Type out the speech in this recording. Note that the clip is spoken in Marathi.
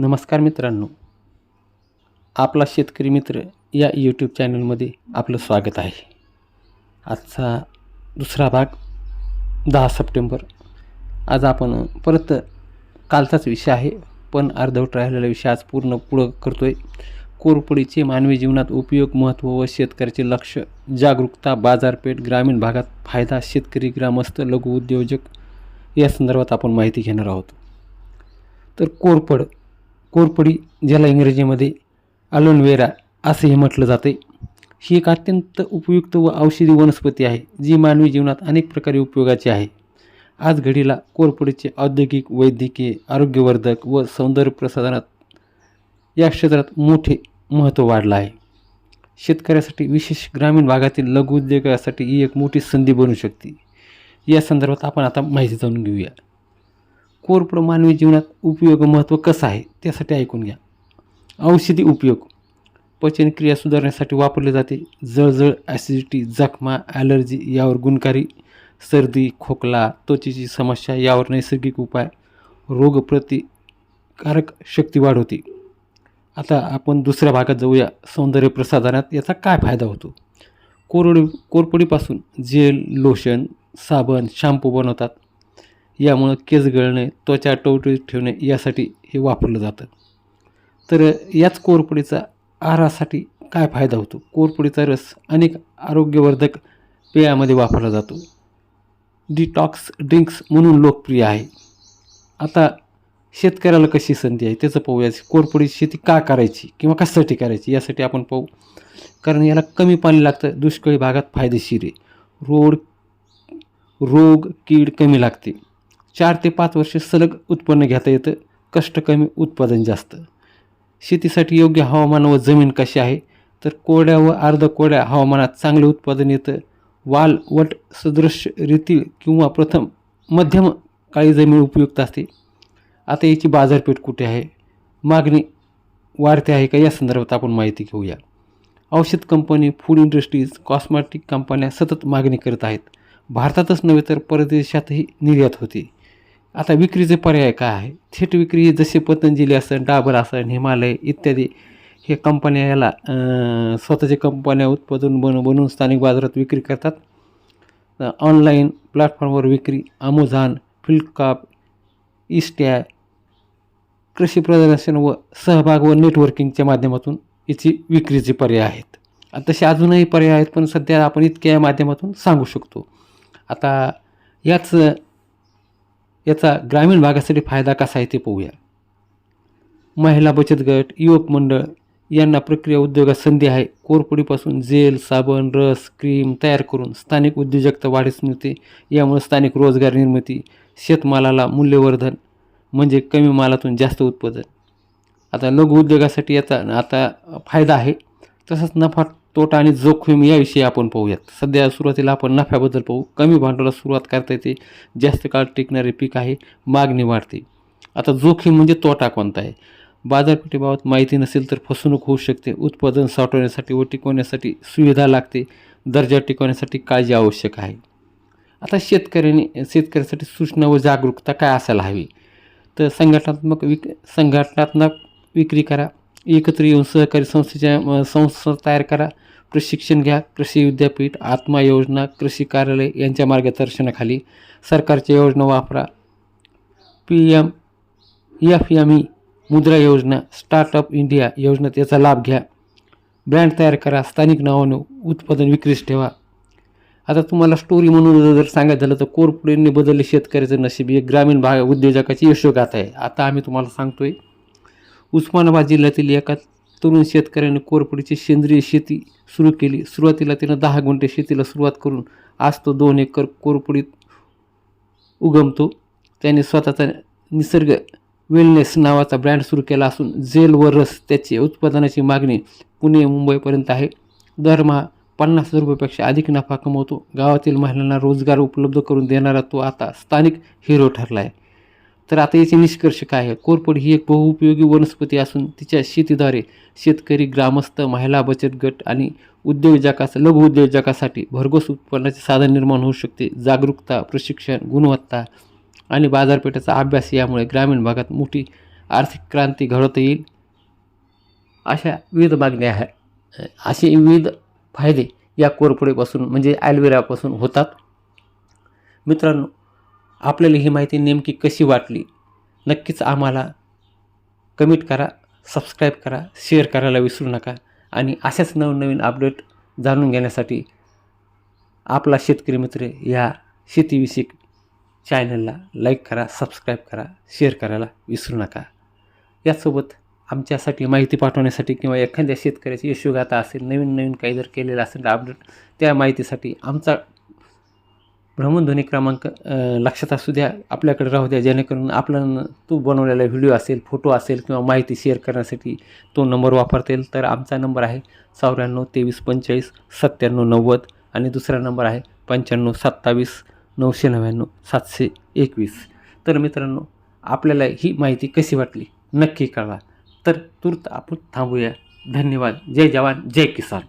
नमस्कार मित्रांनो. आपला शेतकरी मित्र या यूट्यूब चॅनलमध्ये आपलं स्वागत आहे. आजचा दुसरा भाग दहा सप्टेंबर. आज आपण परत कालचाच विषय आहे पण अर्धवट राहिलेला विषय आज पूर्ण पुढं करतो आहे कोरपडीचे मानवी जीवनात उपयोग महत्त्व व शेतकऱ्याचे लक्ष जागरूकता बाजारपेठ ग्रामीण भागात फायदा शेतकरी ग्रामस्थ लघु उद्योजक या संदर्भात आपण माहिती घेणार आहोत. तर कोरपड कोरपडी ज्याला इंग्रजीमध्ये अलोनवेरा असेही म्हटलं जाते. ही एक अत्यंत उपयुक्त व औषधी वनस्पती आहे जी मानवी जीवनात अनेक प्रकारे उपयोगाची आहे. आज घडीला कोरपडीचे औद्योगिक वैद्यकीय आरोग्यवर्धक व सौंदर्य प्रसाधनात या क्षेत्रात मोठे महत्त्व वाढलं आहे. शेतकऱ्यासाठी विशेष ग्रामीण भागातील लघु उद्योगासाठी ही एक मोठी संधी बनू शकते. या संदर्भात आपण आता माहिती जाणून घेऊया. कोरपड मानवी जीवनात उपयोग महत्त्व कसं आहे त्यासाठी ऐकून घ्या. औषधी उपयोग. पचनक्रिया सुधारण्यासाठी वापरले जाते. जळजळ ॲसिडिटी जखमा ॲलर्जी यावर गुणकारी. सर्दी खोकला त्वचेची समस्या यावर नैसर्गिक उपाय. रोगप्रतिकारक शक्ती वाढवते. आता आपण दुसऱ्या भागात जाऊया. सौंदर्य प्रसाधनात याचा काय फायदा होतो? कोरडी कोरपडीपासून जेल लोशन साबण शॅम्पू बनवतात. यामुळं केस गळणे त्वचा टवटवीत ठेवणे यासाठी हे वापरलं जातं. तर याच कोरपुडीचा आहारासाठी काय फायदा होतो? कोरपुडीचा रस अनेक आरोग्यवर्धक पेयामध्ये वापरला जातो. डिटॉक्स ड्रिंक्स म्हणून लोकप्रिय आहे. आता शेतकऱ्याला कशी संधी आहे? त्याचं पाहूया. कोरपुडी शेती का करायची किंवा कशासाठी करायची यासाठी आपण पाहू. कारण याला कमी पाणी लागतं दुष्काळी भागात फायदेशीर आहे. रोड रोग कीड कमी लागते. चार ते पाच वर्ष सलग उत्पन्न घेता येतं कष्ट कमी उत्पादन जास्त. शेतीसाठी योग्य हवामान व जमीन कशी आहे? तर कोरड्या व अर्ध कोरड्या हवामानात चांगले उत्पादन येतं. वाल वट सदृश रीतील किंवा प्रथम मध्यम काळी जमीन उपयुक्त असते. आता याची बाजारपेठ कुठे आहे? मागणी वाढते आहे का? या संदर्भात आपण माहिती घेऊया. औषध कंपनी फूड इंडस्ट्रीज कॉस्मॅटिक कंपन्या सतत मागणी करत आहेत. भारतातच नव्हे तर परदेशातही निर्यात होते. आता विक्रीचे पर्याय काय आहे? थेट विक्री जसे पतंजली असेल डाबर असेल हिमालय इत्यादी हे कंपन्या याला स्वतःचे कंपन्या उत्पादन बन बनवून स्थानिक बाजारात विक्री करतात. ऑनलाईन प्लॅटफॉर्मवर विक्री अमेझॉन फ्लिपकार्ट इस्टॅ कृषी प्रदर्शन व सहभाग व नेटवर्किंगच्या माध्यमातून याची विक्रीचे पर्याय आहेत. तसे अजूनही पर्याय आहेत पण सध्या आपण इतक्या माध्यमातून सांगू शकतो. आता याच याचा ग्रामीण भागासाठी फायदा कसा आहे ते पाहूया. महिला बचत गट युवक मंडळ यांना प्रक्रिया उद्योगात संधी आहे. कोरपुडीपासून जेल साबण रस क्रीम तयार करून स्थानिक उद्योजकता वाढीस मिळते यामुळे स्थानिक रोजगार निर्मिती शेतमालाला मूल्यवर्धन म्हणजे कमी मालातून जास्त उत्पादन. आता लघु उद्योगासाठी याचा आता फायदा आहे. तसंच नफा तोटा आणि जोखीम याविषयी आपण पाहूयात. सध्या सुरुवातीला आपण नफ्याबद्दल पाहू. कमी भांडवलात सुरुवात करता येते. जास्त काळ टिकणारे पीक आहे. मागणी वाढते. आता जोखीम म्हणजे तोटा कोणता आहे? बाजारपेठेबाबत माहिती नसेल तर फसवणूक होऊ शकते. उत्पादन साठवण्यासाठी व टिकवण्यासाठी सुविधा लागते. दर्जा टिकवण्यासाठी काळजी आवश्यक आहे. आता शेतकऱ्यांनी शेतकऱ्यासाठी सूचना व जागरूकता काय असायला हवी? तर संघटनात्मक विक संघटनात्मक विक्री करा. एकत्र येऊन सहकारी संस्थेच्या संस्था तयार करा. प्रशिक्षण घ्या कृषी विद्यापीठ आत्मा योजना कृषी कार्यालय यांच्या मार्गदर्शनाखाली सरकारच्या योजना वापरा. P M F M E Mudra योजना स्टार्टअप इंडिया योजनेत याचा लाभ घ्या. ब्रँड तयार करा स्थानिक नावानं उत्पादन विक्रीस ठेवा. आता तुम्हाला स्टोरी म्हणून जर सांगायचं झालं तर कोरपुडेंनी बदलले शेतकऱ्याचं नशीब. एक ग्रामीण भाग उद्योजकाची यशोगाथा आहे. आता आम्ही तुम्हाला सांगतोय उस्मानाबाद जिल्ह्यातील एका तरुण शेतकऱ्याने कोरपडीची सेंद्रिय शेती सुरू केली. सुरुवातीला त्यानं दहा गुंठे शेतीला सुरुवात करून आज तो दोन एकर कोरपडीत उगमतो. त्याने स्वतःचा निसर्ग वेलनेस नावाचा ब्रँड सुरू केला असून जेल व रस त्याची उत्पादनाची मागणी पुणे मुंबईपर्यंत आहे. दरमहा पन्नास हजार रुपयापेक्षा अधिक नफा कमवतो. गावातील महिलांना रोजगार उपलब्ध करून देणारा तो आता स्थानिक हिरो ठरला आहे तर आता याचे निष्कर्ष काय आहे. कोरफड ही एक बहुउपयोगी वनस्पती असून तिच्या शेतीद्वारे शेतकरी ग्रामस्थ महिला बचत गट आणि उद्योजकास लघु उद्योजकासाठी भरघोस उत्पन्नाचे साधन निर्माण होऊ शकते. जागरूकता प्रशिक्षण गुणवत्ता आणि बाजारपेठेचा अभ्यास यामुळे ग्रामीण भागात मोठी आर्थिक क्रांती घडवता येईल. अशा विविध मागण्या आहे. असे विविध फायदे या कोरफडीपासून म्हणजे ॲलोवेरापासून होतात. मित्रांनो आपल्याला ही माहिती नेमकी कशी वाटली? नक्कीच आम्हाला कमेंट करा सबस्क्राईब करा शेअर करायला विसरू नका. आणि अशाच नवनवीन अपडेट जाणून घेण्यासाठी आपला शेतकरी मित्र या शेतीविषयक चॅनलला लाईक करा सबस्क्राईब करा शेअर करायला विसरू नका. यासोबत आमच्यासाठी माहिती पाठवण्यासाठी किंवा एखाद्या शेतकऱ्याची यशोगाथा असेल नवीन नवीन काही जर केलेलं असेल तर अपडेट त्या माहितीसाठी आमचा भ्रमणध्वनी क्रमांक लक्षात असू द्या आपल्याकडे राहू द्या जेणेकरून आपला तो बनवलेला व्हिडिओ असेल फोटो असेल किंवा माहिती शेअर करण्यासाठी तो नंबर वापरता येईल. तर आमचा नंबर आहे चौऱ्याण्णव तेवीस पंचेचाळीस सत्त्याण्णव नव्वद आणि दुसरा नंबर आहे पंच्याण्णव सत्तावीस नऊशे नव्याण्णव सातशे एकवीस. तर मित्रांनो आपल्याला ही माहिती कशी वाटली? नक्की कळवा. तर तूर्त आपण थांबूया. धन्यवाद. जय जवान जय किसान.